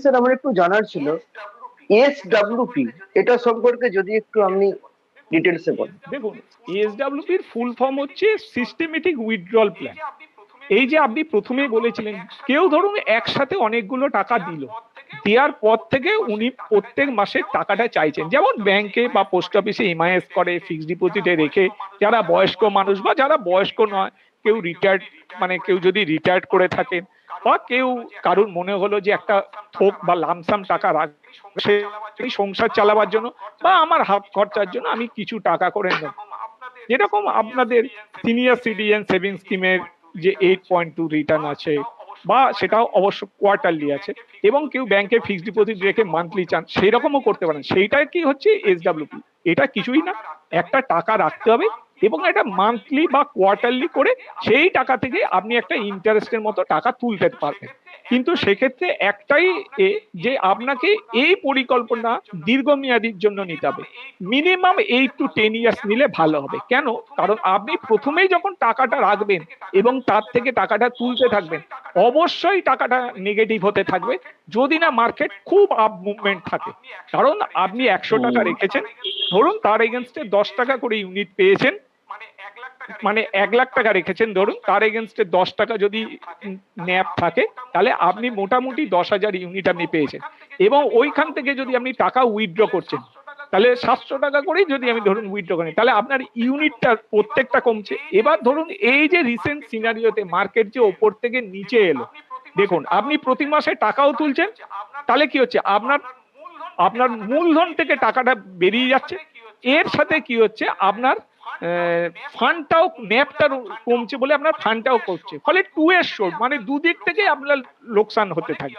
Sir, আমার একটু জানার ছিল। এসডাব্লিউপি এটা সম্পর্কে যদি একটু আপনি ডিটেলসে বলেন। দেখুন এসডাব্লিউপির ফুল ফর্ম হচ্ছে সিস্টেমেটিক উইথড্রল প্ল্যান এই যে আপনি প্রথমে বলেছিলেন, কেউ ধরুন একসাথে অনেকগুলো টাকা দিল। দেওয়ার পর থেকে উনি প্রত্যেক মাসে টাকাটা চাইছেন। যেমন ব্যাংকে বা পোস্ট অফিসে এমআইএস করে ফিক্সড ডিপোজিটে রেখে, যারা বয়স্ক মানুষ বা যারা বয়স্ক নয়, কেউ রিটায়ার্ড মানে কেউ যদি রিটায়ার্ড করে থাকেন বা কেউ কারুর মনে হলো যে একটা থোক বা লামসাম টাকা রাখ সে সংসার চালাবার জন্য বা আমার হাত খরচার জন্য আমি কিছু টাকা করে নেব। যেরকম আপনাদের সিনিয়র সিটিজেন সেভিং স্কিমের যে এইট পয়েন্ট টু রিটার্ন আছে বা সেটাও অবশ্য কোয়ার্টারলি আছে এবং কেউ ব্যাংকে ফিক্সড ডিপোজিট রেখে মান্থলি চান সেই রকমও করতে পারেন। সেইটা কি হচ্ছে এসডাব্লিউপি এটা কিছুই না। একটা টাকা রাখতে হবে এবং এটা মান্থলি বা কোয়ার্টারলি করে সেই টাকা থেকে আপনি একটা ইন্টারেস্টের মতো টাকা তুলতে পারবেন। কিন্তু সেক্ষেত্রে একটাই এ যে আপনাকে এই পরিকল্পনা দীর্ঘমেয়াদীর জন্য নিতে হবে। Minimum eight to ten years নিলে ভালো হবে। কেন? কারণ আপনি প্রথমেই যখন টাকাটা রাখবেন এবং তার থেকে টাকাটা তুলতে থাকবেন অবশ্যই টাকাটা নেগেটিভ হতে থাকবে। যদি না মার্কেট খুব আপ মুভমেন্ট থাকে কারণ আপনি একশো টাকা রেখেছেন। ধরুন তার এগেনস্টে দশ টাকা করে ইউনিট পেয়েছেন মানে এক লাখ টাকা রেখেছেন, ধরুন, তার এগেনস্টে দশ টাকা যদি ন্যাপ থাকে, তাহলে আপনি মোটামুটি দশ হাজার ইউনিট আপনি পেয়েছেন। এবং ওইখান থেকে যদি আপনি টাকা উইথড্র করছেন, তাহলে সাতশো টাকা করেই যদি আমি ধরুন উইথড্র করি, তাহলে আপনার ইউনিটটা প্রত্যেকটা কমছে। এবার ধরুন, এই যে রিসেন্ট সিনারিওতে মার্কেট যে ওপর থেকে নিচে এলো, দেখুন, আপনি প্রতি মাসে টাকাও তুলছেন, তাহলে কি হচ্ছে? আপনার আপনার মূলধন থেকে টাকাটা বেরিয়ে যাচ্ছে। এর সাথে কি হচ্ছে? আপনার ফান্ডটাও ম্যাপটা কমছে বলে আপনার ফান্ডটাও কমছে ফলে টু এর শোর মানে দুদিক থেকে আপনার লোকসান হতে থাকে।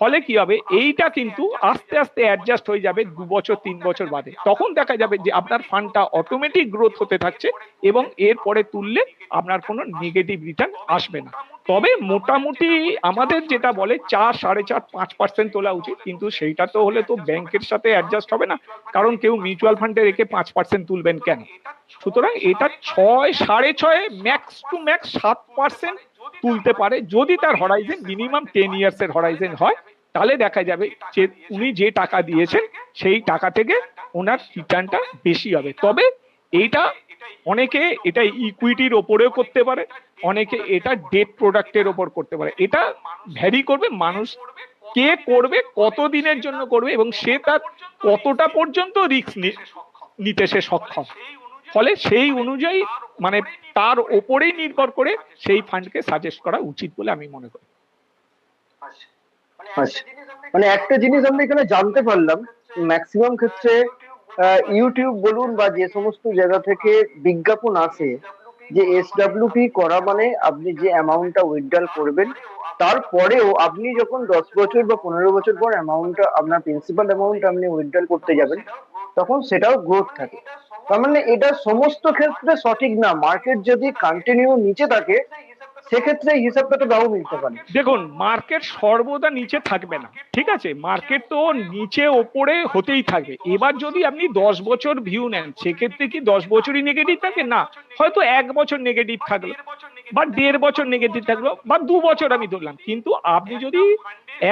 ফলে কি হবে? এইটা কিন্তু আস্তে আস্তে অ্যাডজাস্ট হয়ে যাবে দু বছর, তিন বছর বাদে। তখন দেখা যাবে যে আপনার ফান্ডটা অটোমেটিক গ্রোথ হতে থাকছে এবং এরপরে তুললে আপনার কোনো নেগেটিভ রিটার্ন আসবে না। তবে মোটামুটি আমাদের যেটা বলে চার, সাড়ে চার, পাঁচ পার্সেন্ট তোলা উচিত। কিন্তু সেইটা তো হলে তো ব্যাংকের সাথে অ্যাডজাস্ট হবে না। কারণ কেউ মিউচুয়াল ফান্ডে রেখে পাঁচ পার্সেন্ট তুলবেন কেন? সুতরাং এটা ছয়, সাড়ে ছয় ম্যাক্স টু ম্যাক্স সাত পার্সেন্ট তুলতে পারে। যদি তার হরাইজেন মিনিমাম টেন ইয়ার্স এর হরাইজেন হয়, তাহলে দেখা যাবে যে উনি যে টাকা দিয়েছেন, সেই টাকা থেকে ওনার রিটার্নটা বেশি হবে। তবে এইটা অনেকে এটা ইকুইটির ওপরেও করতে পারে, অনেকে এটা ডেট প্রোডাক্টের ওপর করতে পারে। এটা ভ্যারি করবে, মানুষ কে করবে কত দিনের জন্য করবে এবং সে তার কতটা পর্যন্ত রিস্ক নিতে সে সক্ষম। ফলে সেই অনুযায়ী মানে তার ওপরেই নির্ভর করে সেই ফান্ডকে সাজেস্ট করা উচিত বলে আমি মনে করি। আচ্ছা। মানে একটা জিনিস আমরা এখানে জানতে পারলাম ম্যাক্সিমাম ক্ষেত্রে ইউটিউব বলুন বা যে সমস্ত জায়গা থেকে বিজ্ঞাপন আসে যে এসডাব্লিউপি করা মানে আপনি যে অ্যামাউন্টটা উইথড্রল করবেন তারপরেও আপনি যখন দশ বছর বা পনেরো বছর পর অ্যামাউন্টটা আপনার প্রিন্সিপাল অ্যামাউন্ট আপনি উইথড্রল করতে যাবেন তখন সেটাও গ্রোথ থাকে। তার মানে এটা সমস্ত ক্ষেত্রে সঠিক না। মার্কেট যদি কন্টিনিউ নিচে থাকে, সেক্ষেত্রে হিসাবটা তো নাও মিলতে পারে। দেখুন মার্কেট সর্বদা নিচে থাকবে না, ঠিক আছে? মার্কেট তো নিচে ওপরে হতেই থাকবে। এবার যদি আপনি দশ বছর ভিউ নেন, সেক্ষেত্রে কি দশ বছরই নেগেটিভ থাকে? না, হয়তো এক বছর নেগেটিভ থাকল, বা দেড় বছর নেগেটিভ থাকল, বা দু বছর আমি ধরলাম। কিন্তু আপনি যদি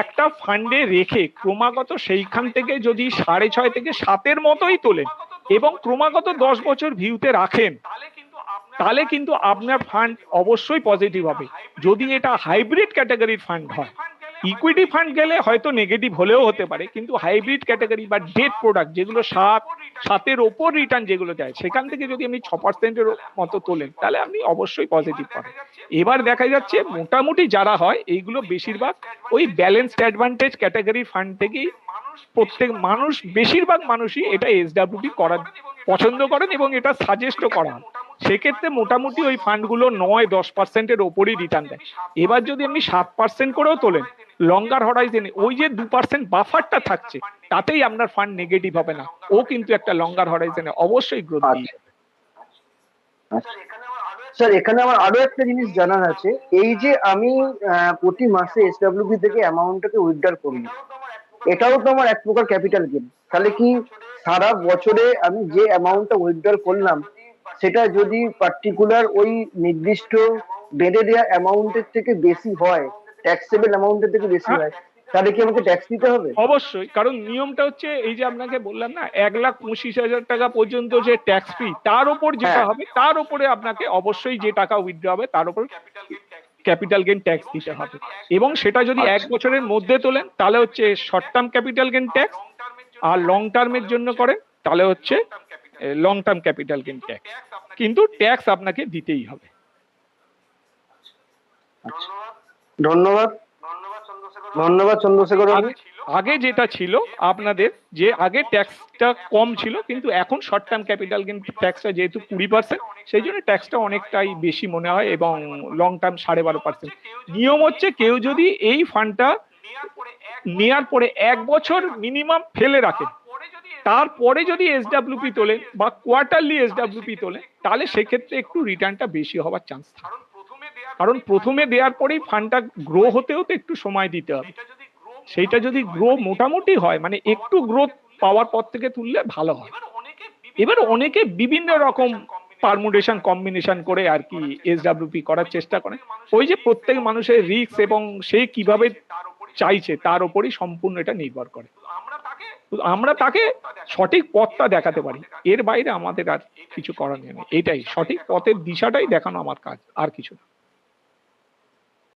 একটা ফান্ডে রেখে ক্রমাগত সেইখান থেকে যদি সাড়ে ছয় থেকে সাতের মতোই তোলেন এবং ক্রমাগত দশ বছর ভিউতে রাখেন, তাহলে কিন্তু আপনার ফান্ড অবশ্যই পজিটিভ হবে। যদি এটা হাইব্রিড ক্যাটাগরির ফান্ড হয় ইকুইটি ফান্ড গেলে হয়তো নেগেটিভ হলেও হতে পারে, কিন্তু হাইব্রিড ক্যাটাগরি বা ডেট প্রোডাক্ট যেগুলো সাত, সাতের ওপর রিটার্ন যেগুলো দেয় সেখান থেকে যদি আপনি ছ পার্সেন্টের মতো তোলেন, তাহলে আপনি অবশ্যই পজিটিভ পাবেন। এবার দেখা যাচ্ছে মোটামুটি যারা হয়, এইগুলো বেশিরভাগ ওই ব্যালেন্সড অ্যাডভান্টেজ ক্যাটাগরির ফান্ড থেকেই প্রত্যেক মানুষ, বেশিরভাগ মানুষই এটা এসডাব্লিউপি করার পছন্দ করেন এবং এটা সাজেস্টও করা হয় সেক্ষেত্রে মোটামুটি ওই ফান্ডগুলো নয় দশ পার্সেন্টের ওপরই রিটার্ন দেয়। এবার যদি আপনি সাত পার্সেন্ট করেও তোলেন লঙ্গার হরাইজেনে ওই যে দু পার্সেন্ট বাফারটা থাকছে তাতেই আপনার ফান্ড নেগেটিভ হবে না। ও কিন্তু একটা লঙ্গার হরাইজেনে অবশ্যই গ্রোথ দিয়ে স্যার এখানে আমার আরও একটা জিনিস জানার আছে। এই যে আমি প্রতি মাসে এসডাব্লিউপি থেকে অ্যামাউন্টটাকে উইথড্র করি এটাও তো আমার এক প্রকার ক্যাপিটাল গেন তাহলে কি সারা বছরে আমি যে অ্যামাউন্টটা উইথড্র করলাম সেটা যদি পার্টিকুলার ওই নির্দিষ্ট বেঁধে দেওয়া অ্যামাউন্টের থেকে বেশি হয় ট্যাক্সেবল অ্যামাউন্টের থেকে বেশি হয় তাহলে কি আমাকে ট্যাক্স দিতে হবে অবশ্যই কারণ নিয়মটা হচ্ছে এই যে আপনাকে বললাম না এক লাখ পঁচিশ হাজার টাকা পর্যন্ত যে ট্যাক্স ফ্রি তার উপর যেটা হ্যাঁ। হবে তার উপরে আপনাকে অবশ্যই যে টাকা উইথড্র হবে তার উপর ক্যাপিটাল গেন ট্যাক্স দিতে হবে এবং সেটা যদি এক আচ্ছা। বছরের মধ্যে তোলেন তাহলে হচ্ছে short term capital gain tax আর লং টার্মের জন্য করেন তাহলে হচ্ছে long term capital gain tax কিন্তু ট্যাক্স আপনাকে দিতেই হবে। আচ্ছা। ধন্যবাদ। ধন্যবাদ। চন্দ্রশেখর আগে- আগে যেটা ছিল আপনাদের যে আগে ট্যাক্সটা কম ছিল কিন্তু এখন শর্ট টার্ম ক্যাপিটাল গেন ট্যাক্সটা যেহেতু কুড়ি পার্সেন্ট সেই জন্য ট্যাক্সটা অনেকটাই বেশি মনে হয় এবং লং টার্ম সাড়ে বারো পার্সেন্ট নিয়ম হচ্ছে কেউ যদি এই ফান্ডটা নেওয়ার পরে এক বছর মিনিমাম ফেলে রাখেন। তারপরে যদি এসডাব্লিউপি তোলে বা কোয়ার্টারলি এসডাব্লিউপি তোলেন তাহলে সেক্ষেত্রে একটু রিটার্নটা বেশি হওয়ার চান্স থাকে। কারণ প্রথমে দেওয়ার পরেই ফান্ডটা গ্রো হতেও তো একটু সময় দিতে হবে। সেইটা যদি গ্রো মোটামুটি হয় মানে একটু গ্রোথ পাওয়ার পর থেকে তুললে ভালো হয়। এবার অনেকে বিভিন্ন রকম পারমুটেশন কম্বিনেশন করে। আর কি এসডাব্লিউপি করার চেষ্টা করে। ওই যে প্রত্যেক মানুষের রিস্ক এবং সে কীভাবে চাইছে তার উপরই সম্পূর্ণ এটা নির্ভর করে। আমরা তাকে সঠিক পথটা দেখাতে পারি। এর বাইরে আমাদের আর কিছু করার নেই। এটাই সঠিক পথের দিশাটাই দেখানো আমার কাজ, আর কিছু না।